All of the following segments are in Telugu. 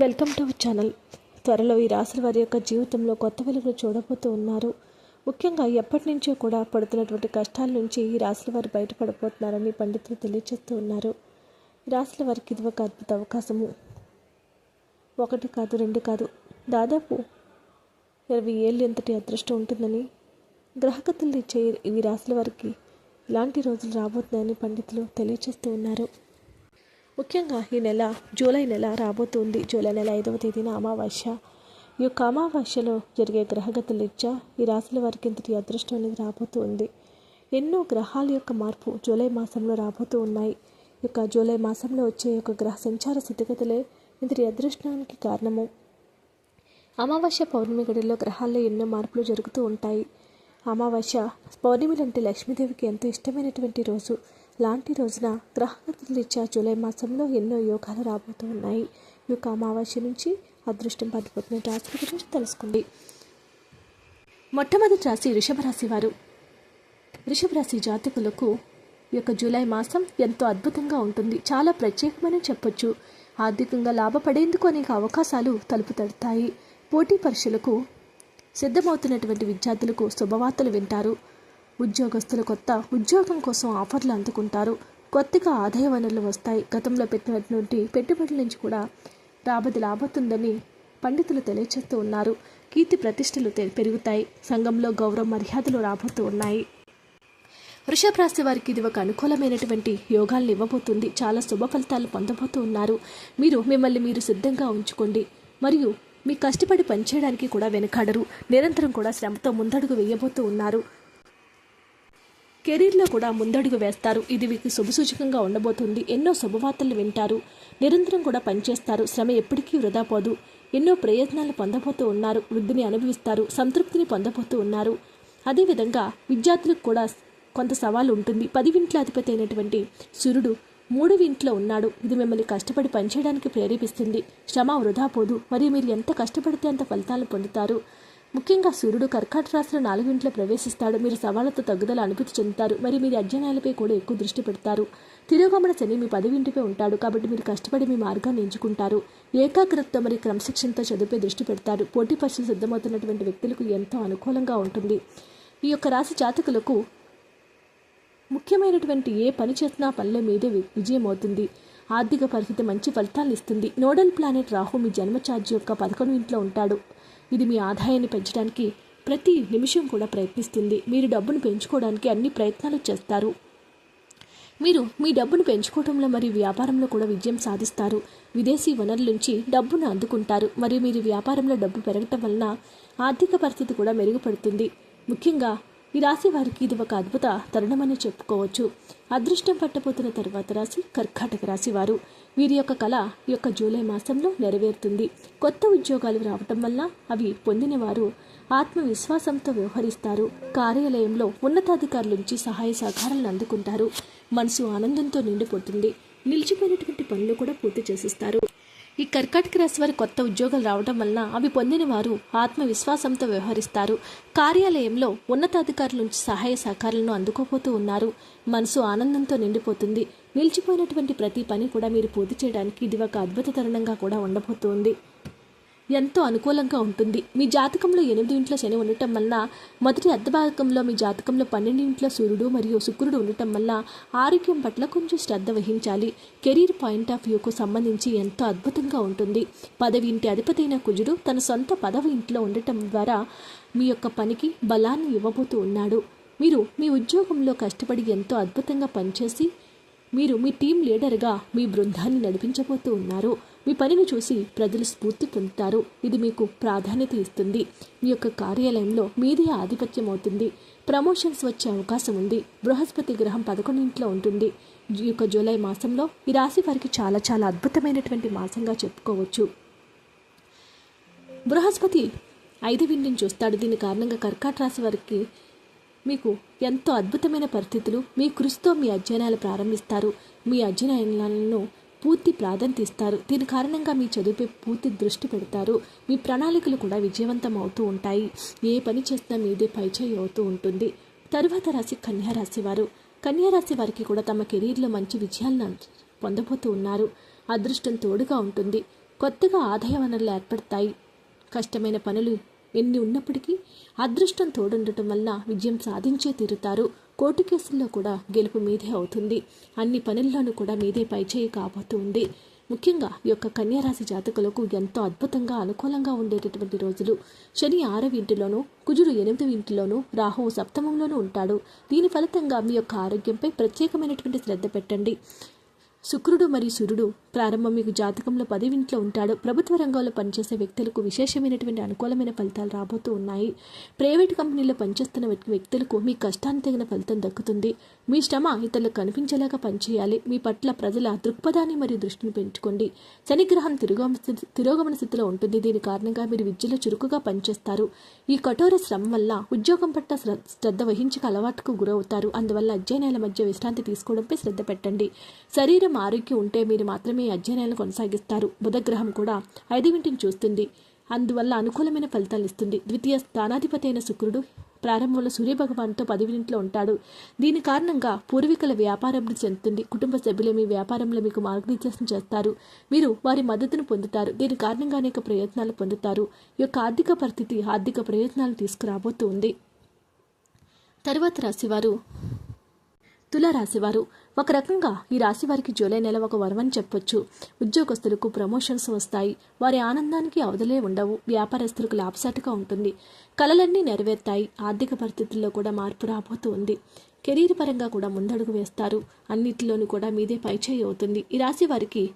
Welcome to our channel. త్వరలో ఈ రాశి వారి యొక్క జీవితంలో కొత్త వెలుగులు చూడబోతూ ఉన్నారు. ముఖ్యంగా ఎప్పటి నుంచో కూడా పడుతున్నటువంటి కష్టాల నుంచి ఈ రాశుల వారు బయటపడబోతున్నారని పండితులు తెలియజేస్తూ ఉన్నారు. ఈ రాశుల వారికి ఇది ఒక అద్భుత అవకాశము. ఒకటి కాదు రెండు కాదు. దాదాపు ఇరవై ఏళ్ళు ఎంతటి అదృష్టం ఉంటుందని గ్రహగతులు ఇచ్చే ఈ రాశుల వారికి ఇలాంటి రోజులు రాబోతున్నాయని పండితులు తెలియజేస్తూ ఉన్నారు. ముఖ్యంగా ఈ నెల జూలై నెల రాబోతుంది. జూలై నెల ఐదవ తేదీన అమావాస్య. ఈ యొక్క అమావాస్యలో జరిగే గ్రహగతుల రీత్యా ఈ రాశుల వారికి ఇంతటి అదృష్టం అనేది రాబోతూ ఉంది ఎన్నో గ్రహాల యొక్క మార్పు జూలై మాసంలో రాబోతూ ఉన్నాయి. ఈ యొక్క జూలై మాసంలో వచ్చే యొక్క గ్రహ సంచార స్థితిగతులే ఇంతటి అదృష్టానికి కారణము. అమావాస్య పౌర్ణమి గడిలో గ్రహాల్లో ఎన్నో మార్పులు జరుగుతూ ఉంటాయి. అమావాస్య పౌర్ణమిలు అంటే లక్ష్మీదేవికి ఎంతో ఇష్టమైనటువంటి రోజు. లాంటి రోజున గ్రహగతులు రీత్యా జూలై మాసంలో ఎన్నో యోగాలు రాబోతూ ఉన్నాయి యొక్క అమావాస్య నుంచి అదృష్టం పడిపోతున్న రాశుల గురించి తెలుసుకోండి మొట్టమొదటి రాశి వృషభ రాశి వారు. వృషభ రాశి జాతకులకు యొక్క జూలై మాసం ఎంతో అద్భుతంగా ఉంటుంది. చాలా ప్రత్యేకమని చెప్పొచ్చు. ఆర్థికంగా లాభపడేందుకు అనేక అవకాశాలు తలుపు తడతాయి. పోటీ పరీక్షలకు సిద్ధమవుతున్నటువంటి విద్యార్థులకు శుభవార్తలు వింటారు. ఉద్యోగస్తులు కొత్త ఉద్యోగం కోసం ఆఫర్లు అందుకుంటారు. కొత్తగా ఆదాయ వనరులు వస్తాయి. గతంలో పెట్టినటువంటి పెట్టుబడుల నుంచి కూడా రాబడి లాభతుందని పండితులు తెలియచేస్తూ ఉన్నారు. కీర్తి ప్రతిష్టలు పెరుగుతాయి. సంఘంలో గౌరవ మర్యాదలు రాబోతూ ఉన్నాయి. వృషభ రాశి వారికి ఇది ఒక అనుకూలమైనటువంటి యోగాలను ఇవ్వబోతుంది. చాలా శుభ ఫలితాలు పొందబోతూ ఉన్నారు. మీరు మిమ్మల్ని మీరు సిద్ధంగా ఉంచుకోండి. మరియు మీ కష్టపడి పనిచేయడానికి కూడా వెనకాడరు. నిరంతరం కూడా శ్రమతో ముందడుగు వేయబోతూ ఉన్నారు. కెరీర్లో కూడా ముందడుగు వేస్తారు. ఇది మీకు శుభసూచకంగా ఉండబోతుంది. ఎన్నో శుభవార్తలు వింటారు. నిరంతరం కూడా పనిచేస్తారు. శ్రమ ఎప్పటికీ వృధా పోదు. ఎన్నో ప్రయోజనాలు పొందబోతూ ఉన్నారు. వృద్ధిని అనుభవిస్తారు. సంతృప్తిని పొందబోతూ ఉన్నారు. అదేవిధంగా విద్యార్థులకు కూడా కొంత సవాలు ఉంటుంది. పదివింట్ల అధిపతి అయినటువంటి సూర్యుడు మూడవ ఇంట్లో ఉన్నాడు. ఇది మిమ్మల్ని కష్టపడి పనిచేయడానికి ప్రేరేపిస్తుంది. శ్రమ వృధా పోదు. మరియు మీరు ఎంత కష్టపడితే అంత ఫలితాలు పొందుతారు. ముఖ్యంగా సూర్యుడు కర్కాట రాశిలో నాలుగింట్లో ప్రవేశిస్తాడు. మీరు సవాళ్ళతో తగ్గుదల అనుభూతి చెందుతారు. మరి మీరు అధ్యయనాలపై కూడా ఎక్కువ దృష్టి పెడతారు. తిరోగమన శని మీ పదవింటిపై ఉంటాడు కాబట్టి మీరు కష్టపడి మీ మార్గాన్ని ఎంచుకుంటారు. ఏకాగ్రతతో మరి క్రమశిక్షణతో చదువుపై దృష్టి పెడతారు. పోటీ పరీక్షలు సిద్ధమవుతున్నటువంటి వ్యక్తులకు ఎంతో అనుకూలంగా ఉంటుంది. ఈ యొక్క రాశి జాతకులకు ముఖ్యమైనటువంటి ఏ పని చేసినా పనిలో మీదే వి- విజయం అవుతుంది. ఆర్థిక పరిస్థితి మంచి ఫలితాలు ఇస్తుంది. నోడల్ ప్లానెట్ రాహు మీ జన్మ ఛార్జ్ యొక్క పదకొండు ఇంట్లో ఉంటాడు. ఇది మీ ఆదాయాన్ని పెంచడానికి ప్రతి నిమిషం కూడా ప్రయత్నిస్తుంది. మీరు డబ్బును పెంచుకోవడానికి అన్ని ప్రయత్నాలు చేస్తారు. మీరు మీ డబ్బును పెంచుకోవడంలో మరియు వ్యాపారంలో కూడా విజయం సాధిస్తారు. విదేశీ వనరుల నుంచి డబ్బును అందుకుంటారు. మరియు మీరు వ్యాపారంలో డబ్బు పెరగటం వలన ఆర్థిక పరిస్థితి కూడా మెరుగుపడుతుంది. ముఖ్యంగా ఈ రాశి వారికి ఇది ఒక అద్భుత తరుణమని చెప్పుకోవచ్చు. అదృష్టం పట్టబోతున్న తర్వాత రాశి కర్కాటక రాశి వారు. వీరి యొక్క కళ ఈ యొక్క జూలై మాసంలో నెరవేరుతుంది. కొత్త ఉద్యోగాలు రావటం వల్ల అవి పొందిన వారు ఆత్మవిశ్వాసంతో వ్యవహరిస్తారు. కార్యాలయంలో ఉన్నతాధికారుల నుంచి సహాయ సహకారాలను అందుకుంటారు. మనసు ఆనందంతో నిండిపోతుంది. నిలిచిపోయినటువంటి పనులు కూడా పూర్తి చేసిస్తారు. ఈ కర్కాటక రాశి వారి కొత్త ఉద్యోగాలు రావడం వలన అవి పొందిన వారు ఆత్మవిశ్వాసంతో వ్యవహరిస్తారు. కార్యాలయంలో ఉన్నతాధికారుల నుంచి సహాయ సహకారాలను అందుకోపోతూ ఉన్నారు. మనసు ఆనందంతో నిండిపోతుంది. నిలిచిపోయినటువంటి ప్రతి పని కూడా మీరు పూర్తి చేయడానికి ఇది ఒక అద్భుత తరుణంగా కూడా ఉండబోతుంది. ఎంతో అనుకూలంగా ఉంటుంది. మీ జాతకంలో ఎనిమిది ఇంట్లో శని ఉండటం వల్ల మొదటి అర్ధభాగంలో మీ జాతకంలో పన్నెండు ఇంట్లో సూర్యుడు మరియు శుక్రుడు ఉండటం వల్ల ఆరోగ్యం పట్ల కొంచెం శ్రద్ధ వహించాలి. కెరీర్ పాయింట్ ఆఫ్ వ్యూకు సంబంధించి ఎంతో అద్భుతంగా ఉంటుంది. పదవి ఇంటి అధిపతైన కుజుడు తన సొంత పదవి ఇంట్లో ఉండటం ద్వారా మీ యొక్క పనికి బలాన్ని ఇవ్వబోతూ ఉన్నాడు. మీరు మీ ఉద్యోగంలో కష్టపడి ఎంతో అద్భుతంగా పనిచేసి మీరు మీ టీం లీడర్గా మీ బృందాన్ని నడిపించబోతూ ఉన్నారు. మీ పనిని చూసి ప్రజలు స్ఫూర్తి పొందుతారు. ఇది మీకు ప్రాధాన్యత ఇస్తుంది. మీ యొక్క కార్యాలయంలో మీదే ఆధిపత్యం అవుతుంది. ప్రమోషన్స్ వచ్చే అవకాశం ఉంది. బృహస్పతి గ్రహం పదకొండింట్లో ఉంటుంది. ఈ యొక్క జూలై మాసంలో ఈ రాశి వారికి చాలా చాలా అద్భుతమైనటువంటి మాసంగా చెప్పుకోవచ్చు. బృహస్పతి ఐదు విండిని చూస్తాడు. దీని కారణంగా కర్కాట రాశి వారికి మీకు ఎంతో అద్భుతమైన పరిస్థితులు. మీ కృషితో మీ అధ్యయనాలు ప్రారంభిస్తారు. మీ అధ్యయనాలను పూర్తి ప్రాధాన్యత ఇస్తారు దీని కారణంగా మీ చదువుపై పూర్తి దృష్టి పెడతారు. మీ ప్రణాళికలు కూడా విజయవంతం అవుతూ ఉంటాయి. ఏ పని చేసినా మీదే పైచేయి అవుతూ ఉంటుంది. తరువాత రాశి కన్యారాశి వారు కన్యారాశి వారికి కూడా తమ కెరీర్లో మంచి విజయాలను పొందబోతూ ఉన్నారు. అదృష్టం తోడుగా ఉంటుంది. కొత్తగా ఆదాయ వనరులు ఏర్పడతాయి. కష్టమైన పనులు ఎన్ని ఉన్నప్పటికీ అదృష్టం తోడుండటం వల్ల విజయం సాధించే తీరుతారు. కోర్టు కేసుల్లో కూడా గెలుపు మీదే అవుతుంది. అన్ని పనుల్లోనూ కూడా మీదే పైచేయి కాబోతుంది. ముఖ్యంగా ఈ యొక్క కన్యారాశి జాతకులకు ఎంతో అద్భుతంగా అనుకూలంగా ఉండేటటువంటి రోజులు. శని ఆరవ ఇంటిలోనూ కుజుడు ఎనిమిదవ ఇంటిలోనూ రాహువు సప్తమంలోనూ ఉంటాడు. దీని ఫలితంగా మీ యొక్క ఆరోగ్యంపై ప్రత్యేకమైనటువంటి శ్రద్ధ పెట్టండి. శుక్రుడు మరియు సూర్యుడు ప్రారంభం మీకు జాతకంలో పదివింట్లో ఉంటాడు. ప్రభుత్వ రంగంలో పనిచేసే వ్యక్తులకు విశేషమైనటువంటి అనుకూలమైన ఫలితాలు రాబోతూ ఉన్నాయి. ప్రైవేట్ కంపెనీలో పనిచేస్తున్న వ్యక్తులకు మీ కష్టానికి తగిన ఫలితం దక్కుతుంది. మీ శ్రమ ఇతరులకు కనిపించేలాగా పనిచేయాలి. మీ పట్ల ప్రజల దృక్పథాన్ని మరియు దృష్టిని పెంచుకోండి. శనిగ్రహం తిరోగమ స్థితి- తిరోగమన స్థితిలో ఉంటుంది. దీని కారణంగా మీరు విద్యలో చురుకుగా పనిచేస్తారు. ఈ కఠోర శ్రమ వల్ల ఉద్యోగం పట్ల శ్ర- శ్రద్ధ వహించక అలవాటుకు గురవుతారు. అందువల్ల అధ్యయనాల మధ్య విశ్రాంతి తీసుకోవడంపై శ్రద్ధ పెట్టండి. శరీరం ఆరోగ్యం ఉంటే మీరు మాత్రమే అధ్యయనాలను కొనసాగిస్తారు. బుధగ్రహం కూడా ఐదువింటిని చూస్తుంది. అందువల్ల అనుకూలమైన ఫలితాలు ఇస్తుంది. ద్వితీయ స్థానాధిపతి అయిన శుక్రుడు ప్రారంభంలో సూర్యభగవాన్తో పదివింట్లో ఉంటాడు. దీని కారణంగా పూర్వీకుల వ్యాపారాభివృద్ధి చెందుతుంది. కుటుంబ సభ్యులు మీ వ్యాపారంలో మీకు మార్గనిర్దేశం చేస్తారు. మీరు వారి మద్దతును పొందుతారు. దీని కారణంగా అనేక ప్రయత్నాలు పొందుతారు. ఈ యొక్క ఆర్థిక పరిస్థితి ఆర్థిక ప్రయత్నాలు తీసుకురాబోతూ ఉంది. తరువాత రాశివారు తులారాశివారు. ఒక రకంగా ఈ రాశి వారికి జూలై నెల ఒక వరమని చెప్పొచ్చు. ఉద్యోగస్తులకు ప్రమోషన్స్ వస్తాయి. వారి ఆనందానికి అవధులే ఉండవు. వ్యాపారస్తులకు లాభసాటిగా ఉంటుంది. కలలన్నీ నెరవేర్తాయి. ఆర్థిక పరిస్థితుల్లో కూడా మార్పు రాబోతూ ఉంది. కెరీర్ పరంగా కూడా ముందడుగు వేస్తారు. అన్నిటిలోనూ కూడా మీదే పైచేయి అవుతుంది. ఈ రాశి వారికి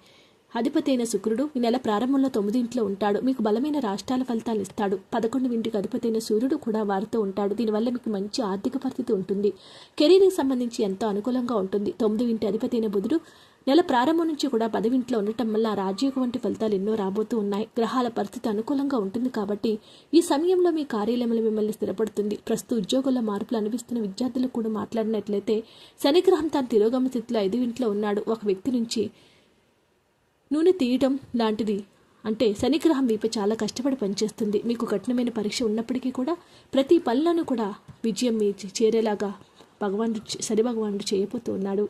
అధిపతి అయిన శుక్రుడు ఈ నెల ప్రారంభంలో తొమ్మిదింట్లో ఉంటాడు. మీకు బలమైన రాష్ట్రాల ఫలితాలు ఇస్తాడు. పదకొండు ఇంటికి అధిపతైన సూర్యుడు కూడా వారితో ఉంటాడు. దీనివల్ల మీకు మంచి ఆర్థిక పరిస్థితి ఉంటుంది. కెరీర్కి సంబంధించి ఎంతో అనుకూలంగా ఉంటుంది. తొమ్మిది ఇంటి అధిపతైన బుధుడు నెల ప్రారంభం నుంచి కూడా పదవింట్లో ఉండటం వల్ల రాజయోగం వంటి ఫలితాలు ఎన్నో రాబోతూ ఉన్నాయి. గ్రహాల పరిస్థితి అనుకూలంగా ఉంటుంది కాబట్టి ఈ సమయంలో మీ కార్యాలయంలో మిమ్మల్ని స్థిరపడుతుంది. ప్రస్తుత ఉద్యోగుల మార్పులు అనిపిస్తున్న విద్యార్థులకు కూడా మాట్లాడినట్లయితే శనిగ్రహం తన తిరోగమ స్థితిలో ఐదు ఇంట్లో ఉన్నాడు. ఒక వ్యక్తి నుంచి నూనె తీయటం లాంటిది అంటే శనిగ్రహం మీపై చాలా కష్టపడి పనిచేస్తుంది. మీకు కఠినమైన పరీక్ష ఉన్నప్పటికీ కూడా ప్రతి పనులను కూడా విజయం మీ చేరేలాగా భగవానుడు శని భగవానుడు చేయబోతూ ఉన్నాడు.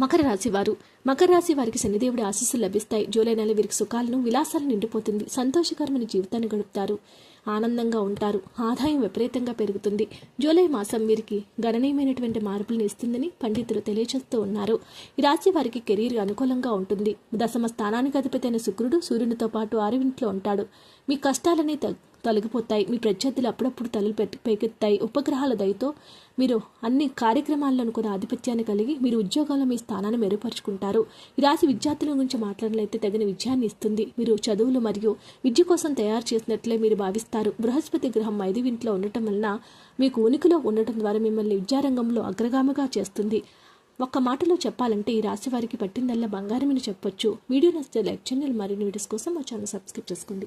మకర రాశి వారు. మకర రాశి వారికి శనిదేవుడి ఆశీస్సులు లభిస్తాయి. జూలై నెల వీరికి సుఖాలను విలాసాలు నిండిపోతుంది. సంతోషకరమైన జీవితాన్ని గడుపుతారు. ఆనందంగా ఉంటారు. ఆదాయం విపరీతంగా పెరుగుతుంది. జూలై మాసం వీరికి గణనీయమైనటువంటి మార్పులను ఇస్తుందని పండితులు తెలియజేస్తూ ఉన్నారు. ఈ రాశి వారికి కెరీర్ అనుకూలంగా ఉంటుంది. దశమ స్థానానికి అధిపతి అయిన శుక్రుడు సూర్యునితో పాటు ఆరువింట్లో ఉంటాడు. మీ కష్టాలని తొలగిపోతాయి. మీ ప్రత్యర్థులు అప్పుడప్పుడు తలలు పెకెత్తాయి. ఉపగ్రహాల దయతో మీరు అన్ని కార్యక్రమాల్లోనూ కూడా ఆధిపత్యాన్ని కలిగి మీరు ఉద్యోగాల్లో మీ స్థానాన్ని మెరుగుపరుచుకుంటారు. ఈ రాశి విద్యార్థుల గురించి మాట్లాడినట్లయితే తగిన విజయాన్ని ఇస్తుంది. మీరు చదువులు మరియు విద్య కోసం తయారు చేసినట్లే మీరు భావిస్తారు. బృహస్పతి గ్రహం ఐదు ఇంట్లో ఉండటం వలన మీకు ఉనికిలో ఉండటం ద్వారా మిమ్మల్ని విద్యారంగంలో అగ్రగామిగా చేస్తుంది. ఒక్క మాటలో చెప్పాలంటే ఈ రాశి వారికి పట్టిందల్లా బంగారమని చెప్పొచ్చు. వీడియో నచ్చితే లైక్ చేయండి. మరిన్ని వీడియోస్ కోసం మా ఛానల్ సబ్స్క్రైబ్ చేసుకోండి.